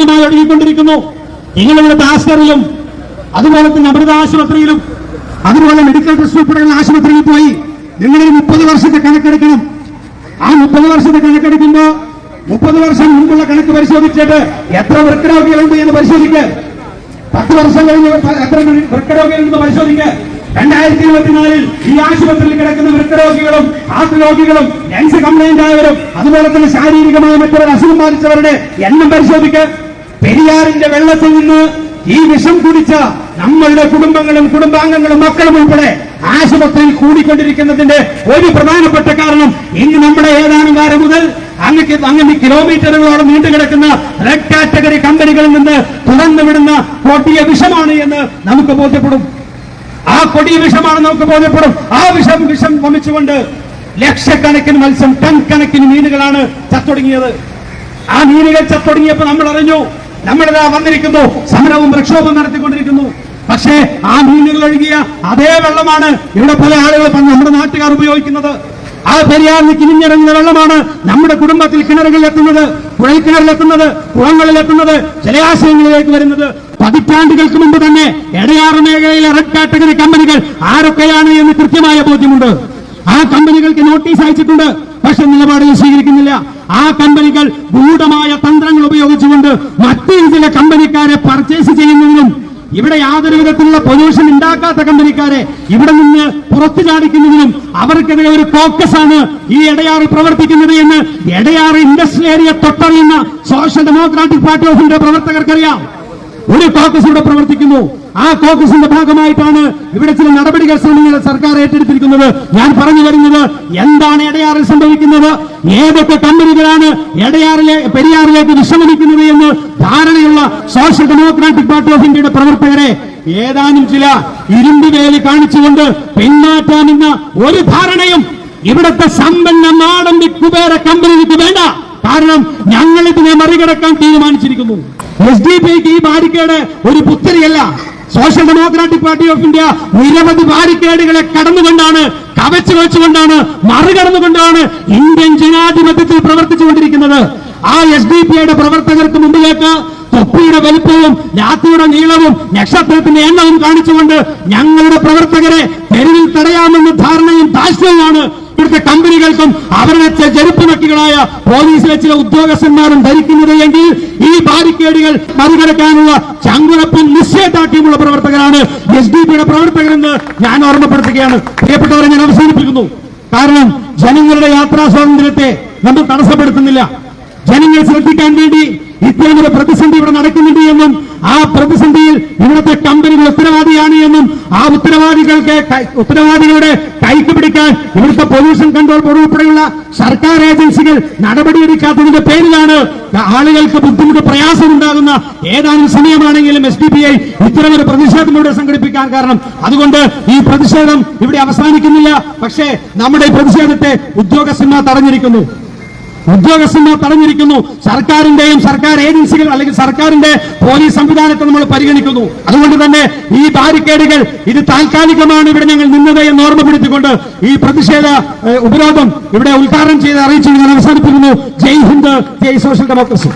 ശാരീരികമായി ഒഴുകിക്കൊണ്ടിരിക്കുന്നു നിങ്ങളിവിടുത്തെ താസ്കറിലും അതുപോലെ തന്നെ അമൃത ആശുപത്രിയിലും അതുപോലെ മെഡിക്കൽ ട്രസ്റ്റ് ഉൾപ്പെടെയുള്ള ആശുപത്രിയിൽ പോയി നിങ്ങളൊരു മുപ്പത് വർഷത്തെ കണക്കെടുക്കണം. ആ മുപ്പത് വർഷത്തെ കണക്കെടുക്കുമ്പോ മുപ്പത് വർഷം മുമ്പുള്ള കണക്ക് പരിശോധിച്ചിട്ട് എത്ര വൃക്കരോഗികളുണ്ട് എന്ന് പരിശോധിക്കുക പത്ത് വർഷം കഴിഞ്ഞ് എത്ര വൃക്കരോഗികളുണ്ടെന്ന് പരിശോധിക്കുക രണ്ടായിരത്തി ഇരുപത്തിനാലിൽ ഈ ആശുപത്രിയിൽ കിടക്കുന്ന വൃക്കരോഗികളും ഹാർട്ട് രോഗികളും ലങ്സ് കംപ്ലൈന്റ് ആയവരും അതുപോലെ തന്നെ ശാരീരികമായ മറ്റൊരു അസുഖം ബാധിച്ചവരുടെ എണ്ണം പരിശോധിക്കുക പെരിയാറിന്റെ വെള്ളത്തിൽ നിന്ന് ഈ വിഷം കുടിച്ച നമ്മളുടെ കുടുംബങ്ങളും കുടുംബാംഗങ്ങളും മക്കളും ഉൾപ്പെടെ ആശുപത്രിയിൽ കൂടിക്കൊണ്ടിരിക്കുന്നതിന്റെ ഒരു പ്രധാനപ്പെട്ട കാരണം ഇന്ന് നമ്മുടെ ഏതാനും കാലം മുതൽ അങ്ങനെ അങ്ങനെ കിലോമീറ്ററുകളോളം നീണ്ടുകിടക്കുന്ന റെഡ് കാറ്റഗറി കമ്പനികളിൽ നിന്ന് തുറന്നു വിടുന്ന കൊടിയ വിഷമാണ് എന്ന് നമുക്ക് ബോധ്യപ്പെടും. ആ കൊടിയ വിഷമാണ് നമുക്ക് ബോധ്യപ്പെടും. ആ വിഷം വിഷം വമിച്ചുകൊണ്ട് ലക്ഷക്കണക്കിന് മത്സ്യം ടൺ കണക്കിന് മീനുകളാണ് ചത്തൊടുങ്ങിയത്. ആ മീനുകൾ ചത്തൊടുങ്ങിയപ്പോൾ നമ്മൾ അറിഞ്ഞു നമ്മളിതാ വന്നിരിക്കുന്നു. സമരവും പ്രക്ഷോഭം നടത്തിക്കൊണ്ടിരിക്കുന്നു. പക്ഷേ ആ മീനുകൾ ഒഴുകിയ അതേ വെള്ളമാണ് ഇവിടെ പല ആളുകൾ നമ്മുടെ നാട്ടുകാർ ഉപയോഗിക്കുന്നത്. ആ പെരിയാറിന് കിഴിഞ്ഞിറങ്ങുന്ന വെള്ളമാണ് നമ്മുടെ കുടുംബത്തിൽ കിണറുകളിൽ എത്തുന്നത് കുഴൽക്കിണറിലെത്തുന്നത് കുളങ്ങളിലെത്തുന്നത് ജലാശയങ്ങളിലേക്ക് വരുന്നത്. പതിറ്റാണ്ടുകൾക്ക് മുമ്പ് തന്നെ എടയാറ് മേഖലയിലെ റെഡ് കാറ്റഗറി കമ്പനികൾ ആരൊക്കെയാണ് എന്ന് കൃത്യമായ ബോധ്യമുണ്ട്. ആ കമ്പനികൾക്ക് നോട്ടീസ് അയച്ചിട്ടുണ്ട്. പക്ഷെ നിലപാടുകൾ സ്വീകരിക്കുന്നില്ല. ആ കമ്പനികൾ ഗൂഢമായ തന്ത്രങ്ങൾ ഉപയോഗിച്ചുകൊണ്ട് മറ്റു ചില കമ്പനിക്കാരെ പർച്ചേസ് ചെയ്യുന്നതിനും ഇവിടെ യാതൊരു വിധത്തിലുള്ള പൊല്യൂഷൻ ഉണ്ടാക്കാത്ത കമ്പനിക്കാരെ ഇവിടെ നിന്ന് പുറത്തു ചാടിക്കുന്നതിനും അവർക്കെതിരെ ഒരു ഫോക്കസ് ആണ് ഈ എടയാറ് പ്രവർത്തിക്കുന്നത് എന്ന് Edayar industrial area തൊട്ടറിയുന്ന social democratic party of India പ്രവർത്തകർക്കറിയാം. ഒരു കോക്കസ് ഇവിടെ പ്രവർത്തിക്കുന്നു. ആ കോക്കസിന്റെ ഭാഗമായിട്ടാണ് ഇവിടെ ചില നടപടികൾ സർക്കാർ ഏറ്റെടുത്തിരിക്കുന്നത്. ഞാൻ പറഞ്ഞു വരുന്നത് എന്താണ് ഇടയാറിൽ സംഭവിക്കുന്നത്? ഏതൊക്കെ കമ്പനികളാണ് ഇടയാറിലെ പെരിയാറിലേക്ക് വിശ്രമിക്കുന്നത് എന്ന് ധാരണയുള്ള സോഷ്യൽ ഡെമോക്രാറ്റിക് പാർട്ടി ഓഫ് ഇന്ത്യയുടെ പ്രവർത്തകരെ ഏതാനും ചില ഇരുമ്പ് വേലി കാണിച്ചുകൊണ്ട് പിന്മാറ്റാമെന്ന ഒരു ധാരണയും ഇവിടുത്തെ സമ്പന്ന നാടൻ കുബേര കമ്പനിക്ക് വേണ്ട. കാരണം ഞങ്ങൾ ഇതിനെ മറികടക്കാൻ തീരുമാനിച്ചിരിക്കുന്നു. എസ് ഡി പിക്ക് ഈ ബാരിക്കേഡ് ഒരു പുത്തരിയല്ല. Social democratic party of India നിരവധി ബാരിക്കേഡുകളെ കടന്നുകൊണ്ടാണ് കവച്ചു വെച്ചുകൊണ്ടാണ് മറികടന്നുകൊണ്ടാണ് ഇന്ത്യൻ ജനാധിപത്യത്തിൽ പ്രവർത്തിച്ചുകൊണ്ടിരിക്കുന്നത്. ആ എസ് ഡി പിയുടെ പ്രവർത്തകർക്ക് മുമ്പിലേക്ക് തൊപ്പിയുടെ വലിപ്പവും രാത്രിയുടെ നീളവും നക്ഷത്രത്തിന്റെ എണ്ണവും കാണിച്ചുകൊണ്ട് ഞങ്ങളുടെ പ്രവർത്തകരെ തെരുവിൽ തടയാമെന്ന ധാരണയും ഇവിടുത്തെ കമ്പനികൾക്കും അവരുടെ ചെ- ചെരുപ്പ് നക്കികളായ പോലീസിലെ ചില ഉദ്യോഗസ്ഥന്മാരും ധരിക്കുന്നത് എങ്കിൽ ഈ ബാരിക്കേഡുകൾ മറികടക്കാനുള്ള ചങ്കുറപ്പും നിശ്ചയദാർഢ്യമുള്ള പ്രവർത്തകരാണ് എസ് ഡി പിയുടെ പ്രവർത്തകരെന്ന് ഞാൻ ഓർമ്മപ്പെടുത്തുകയാണ്. പ്രിയപ്പെട്ടവരെ ഞാൻ അവസാനിപ്പിക്കുന്നു. കാരണം ജനങ്ങളുടെ യാത്രാ സ്വാതന്ത്ര്യത്തെ നമ്മൾ തടസ്സപ്പെടുത്തുന്നില്ല. ജനങ്ങൾ ശ്രദ്ധിക്കാൻ വേണ്ടി ഇത്തരമൊരു പ്രതിസന്ധി ഇവിടെ നടക്കുന്നുണ്ട് എന്നും ആ പ്രതിസന്ധിയിൽ ഇവിടുത്തെ കമ്പനികൾ ഉത്തരവാദിയാണ് എന്നും ആ ഉത്തരവാദികൾക്ക് കൈ- ഉത്തരവാദികളുടെ പിടിക്കാൻ ഇവിടുത്തെ പൊല്യൂഷൻ കൺട്രോൾ ബോർഡ് ഉൾപ്പെടെയുള്ള സർക്കാർ ഏജൻസികൾ നടപടിയെടുക്കാത്തതിന്റെ പേരിലാണ് ആളുകൾക്ക് ബുദ്ധിമുട്ട് പ്രയാസമുണ്ടാകുന്ന ഏതാനും സമയമാണെങ്കിലും എസ് ഡി പി ഐ ഇത്തരമൊരു പ്രതിഷേധം സംഘടിപ്പിക്കാൻ കാരണം. അതുകൊണ്ട് ഈ പ്രതിഷേധം ഇവിടെ അവസാനിക്കുന്നില്ല. പക്ഷേ നമ്മുടെ ഈ പ്രതിഷേധത്തെ ഉദ്യോഗസ്ഥന്മാർ തടഞ്ഞിരിക്കുന്നു. ഉദ്യോഗസ്ഥന്മാർ തടഞ്ഞിരിക്കുന്നു. സർക്കാരിന്റെയും സർക്കാർ ഏജൻസികൾ അല്ലെങ്കിൽ സർക്കാരിന്റെ പോലീസ് സംവിധാനത്തെ നമ്മൾ പരിഗണിക്കുന്നു. അതുകൊണ്ട് തന്നെ ഈ ബാരിക്കേഡുകൾ ഇത് താൽക്കാലികമാണ് ഇവിടെ ഞങ്ങൾ നിന്നത് എന്ന് ഓർമ്മപ്പെടുത്തിക്കൊണ്ട് ഈ പ്രതിഷേധ ഉപരോധം ഇവിടെ ഉദ്ഘാടനം ചെയ്ത് അറിയിച്ചു ഞാൻ അവസാനിപ്പിക്കുന്നു. Jai Hind Jai social democracy.